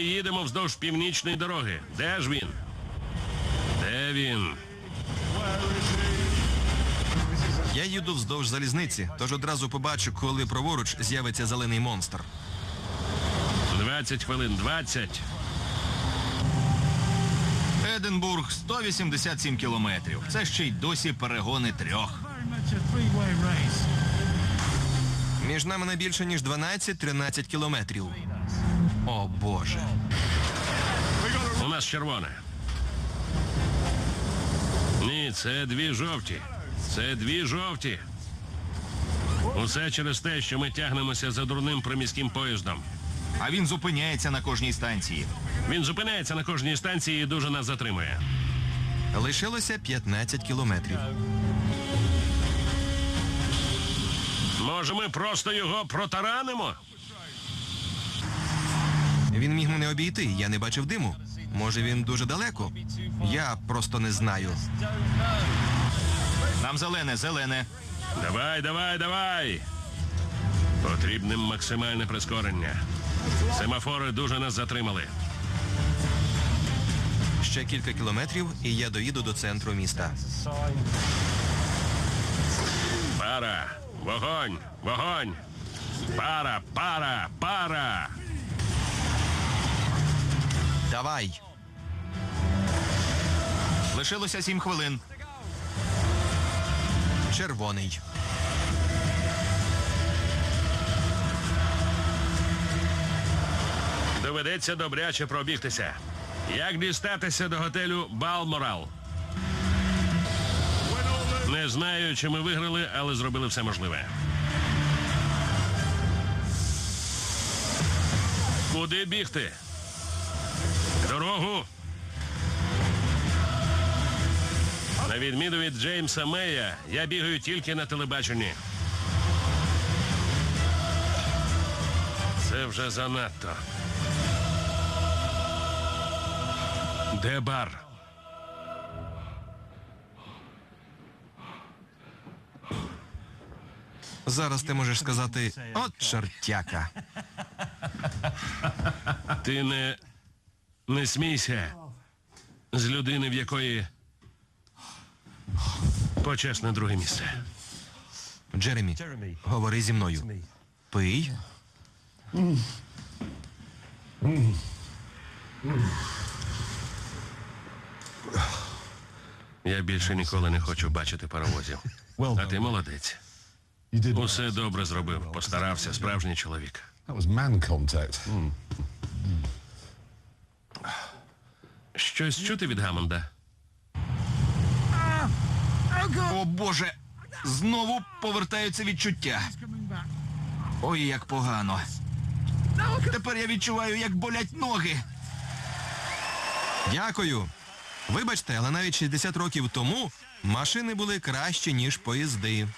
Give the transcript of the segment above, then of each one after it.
Їдемо вздовж північної дороги. Де ж він? Де він? Я їду вздовж залізниці, тож одразу побачу, коли праворуч з'явиться зелений монстр. 20 хвилин, 20. Единбург 187 кілометрів. Це ще й досі перегони трьох. Між нами не більше, ніж 12-13 кілометрів. О боже. У нас червоне. Ні, це дві жовті. Це дві жовті. Усе через те, що ми тягнемося за дурним приміським поїздом. А він зупиняється на кожній станції. Він зупиняється на кожній станції і дуже нас затримує. Лишилося 15 кілометрів. Може, ми просто його протаранимо? Він міг мене обійти, я не бачив диму. Може він дуже далеко? Я просто не знаю. Нам зелене, зелене. Давай, давай, давай. Потрібне максимальне прискорення. Семафори дуже нас затримали. Ще кілька кілометрів, і я доїду до центру міста. Пара, вогонь, вогонь. Пара, пара, пара. Давай. Лишилося 7 хвилин. Червоний. Доведеться добряче пробігтися. Як дістатися до готелю Балморал? Не знаю, чи ми виграли, але зробили все можливе. Куди бігти? Дорогу. На відміну від Джеймса Мея, я бігаю тільки на телебаченні. Це вже занадто. Де бар? Зараз ти можеш сказати от чортяка. Ти не. Не смійся з людини, в якої почесне друге місце. Джеремі, говори зі мною. Пий. Я більше ніколи не хочу бачити паровозів. А ти молодець. Усе добре зробив. Постарався, справжній чоловік. Щось чути від Гамонда? О Боже! Знову повертаються відчуття. Ой, як погано. Тепер я відчуваю, як болять ноги. Дякую. Вибачте, але навіть 60 років тому машини були кращі, ніж поїзди.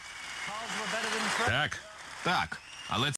Так. Так, але